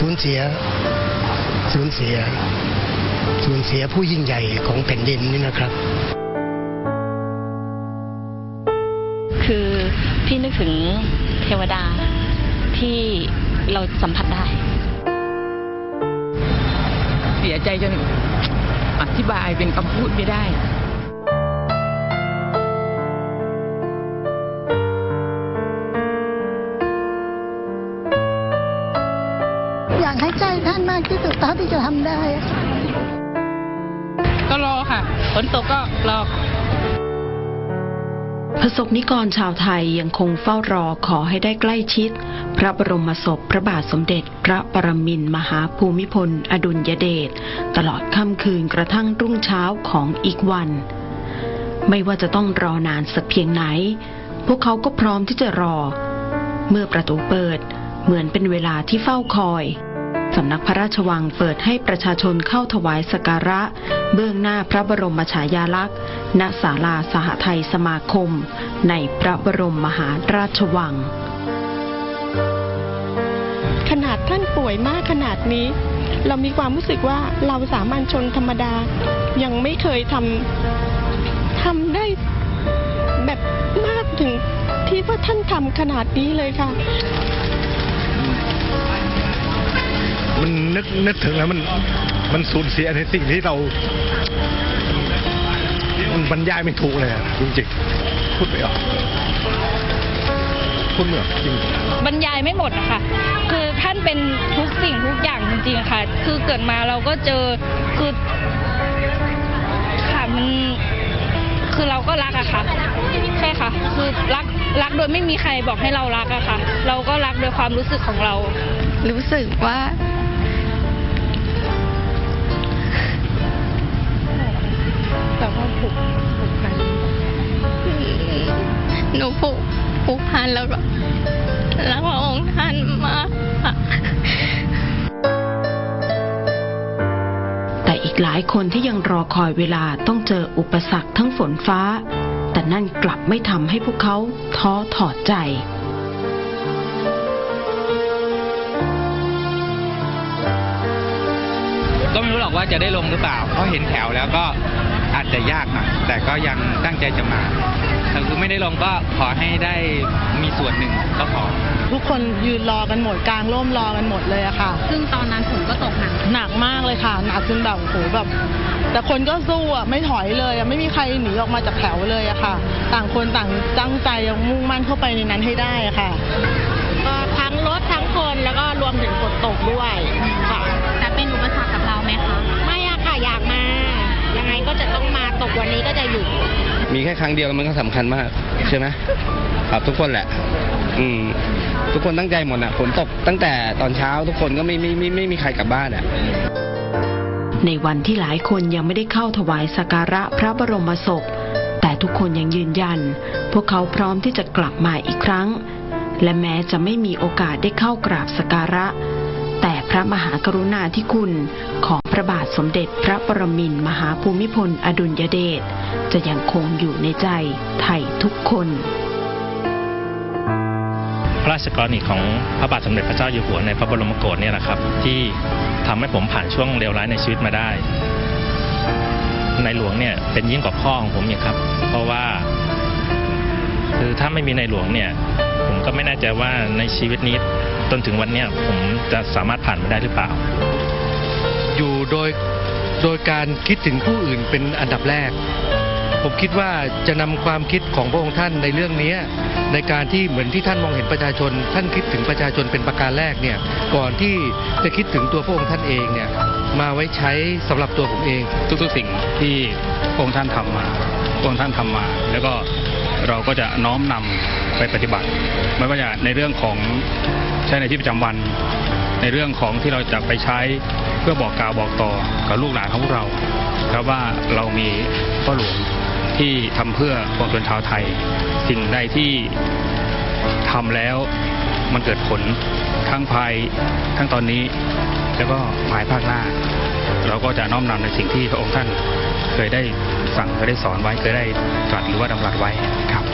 สูญเสียสูญเสียสูญเสียผู้ยิ่งใหญ่ของแผ่นดินนี่นะครับ คือพี่นึกถึงเทวดาที่เราสัมผัสได้ เสียใจจนอธิบายเป็นคำพูดไม่ได้ ท่านมากที่สุดเท่าที่จะทำได้อะก็รอค่ะฝนตกก็รอประสบนิกรชาวไทยยังคงเฝ้ารอขอให้ได้ใกล้ชิด พระบรมศพพระบาทสมเด็จ พระปรมินทรมหาภูมิพล อดุลยเดชตลอดค่ำคืนกระทั่งรุ่งเช้าของอีกวัน ไม่ว่าจะต้องรอนานสักเพียงไหน พวกเขาก็พร้อมที่จะรอ เมื่อประตูเปิดเหมือนเป็นเวลาที่เฝ้าคอย สำนักพระราชวังเปิดให้ประชาชนเข้าถวายสักการะ เบื้องหน้าพระบรมฉายาลักษณ์ ณ ศาลาสหไทยสมาคม ในพระบรมมหาราชวัง ขนาดท่านป่วยมากขนาดนี้ เรามีความรู้สึกว่าเราสามัญชนธรรมดา ยังไม่เคยทำทำได้แบบมากถึงที่ว่าท่านทำขนาดนี้เลยค่ะ มันนึกนึกถึงแล้วมันมันสูญเสียในสิ่งที่เรา มันบรรยายไม่ถูกเลยอะจริงๆพูดไม่ออกพูดไม่ออกจริงบรรยายไม่หมดอะค่ะคือท่านเป็นทุกสิ่งทุกอย่างจริงๆค่ะ คือเกิดมาเราก็เจอคือค่ะมันคือเราก็รักอะค่ะใช่ค่ะ คือรักรักโดยไม่มีใครบอกให้เรารักอะค่ะ เราก็รักโดยความรู้สึกของเรา รู้สึกว่า แล้วก็รักพระองค์ท่านมากค่ะแต่อีกหลายคนที่ยังรอคอยเวลาต้องเจออุปสรรคทั้งฝนฟ้า แต่นั่นกลับไม่ทำให้พวกเขาท้อถอดใจก็ไม่รู้หรอกว่าจะได้ลงหรือเปล่า เพราะเห็นแถวแล้วก็อาจจะยากหน่อย แต่ก็ยังตั้งใจจะมา ถ้าคือไม่ได้ลงก็ขอให้ได้มีส่วนหนึ่งก็พอ ทุกคนยืนรอกันหมดกลางร่มรอกันหมดเลยอะค่ะ ซึ่งตอนนั้นฝนก็ตกหนักหนักมากเลยค่ะ หนักจนแบบโอ้โหแบบ แต่คนก็สู้อะไม่ถอยเลยอะไม่มีใครหนีออกมาจากแถวเลยอะค่ะ ต่างคนต่างตั้งใจมุ่งมั่นเข้าไปในนั้นให้ได้อะค่ะ ก็ทั้งรถทั้งคนแล้วก็รวมถึงฝนตกด้วยค่ะ นนี้ก็จะอยู่ มีแค่ครั้งเดียวมันก็สำคัญมาก ใช่ไหมครับทุกคนแหละ อืม ทุกคนตั้งใจหมดอะฝนตกตั้งแต่ตอนเช้าทุกคนก็ไม่ไม่ไม่ไม่มีใครกลับบ้านอะในวันที่หลายคนยังไม่ได้เข้าถวายสักการะพระบรมศพ แต่ทุกคนยังยืนยัน พวกเขาพร้อมที่จะกลับมาอีกครั้ง และแม้จะไม่มีโอกาสได้เข้ากราบสักการะ แต่พระมหากรุณาธิคุณ ของพระบาทสมเด็จพระปรมินทรมหาภูมิพลอดุลยเดชจะยังคงอยู่ในใจไทยทุกคน พระราชกรณีของพระบาทสมเด็จพระเจ้าอยู่หัวในพระบรมโกศเนี่ยนะครับ ที่ทำให้ผมผ่านช่วงเลวร้ายในชีวิตมาได้ ในหลวงเนี่ยเป็นยิ่งกว่าพ่อของผมอีกครับ เพราะว่าคือถ้าไม่มีในหลวงเนี่ย ผมก็ไม่แน่ใจว่าในชีวิตนี้จนถึงวันเนี้ยผมจะสามารถผ่านมาได้หรือเปล่า อยู่โดยโดยการคิดถึงผู้อื่นเป็นอันดับแรก ผมคิดว่าจะนำความคิดของพระองค์ท่านในเรื่องนี้ ในการที่เหมือนที่ท่านมองเห็นประชาชน ท่านคิดถึงประชาชนเป็นประการแรกเนี่ยก่อนที่จะคิดถึงตัวพระองค์ท่านเองเนี่ยมาไว้ใช้สำหรับตัวผมเอง ทุกๆสิ่งที่พระองค์ท่านทำมาพระองค์ท่านทำมา แล้วก็เราก็จะน้อมนำไปปฏิบัติไม่ว่าจะในเรื่องของ ใช้ในที่ประจำวัน ในเรื่องของที่เราจะไปใช้เพื่อบอกกล่าวบอกต่อกับลูกหลานของพวกเราครับว่าเรามีพ่อหลวงที่ทำเพื่อปวงชนชาวไทย สิ่งใดที่ทำแล้วมันเกิดผลทั้งภายทั้งตอนนี้ แล้วก็ภายภาคหน้า เราก็จะน้อมนำในสิ่งที่พระองค์ท่านเคยได้สั่งเคยได้สอนไว้เคยได้ตรัสหรือว่าดำรัสไว้ครับ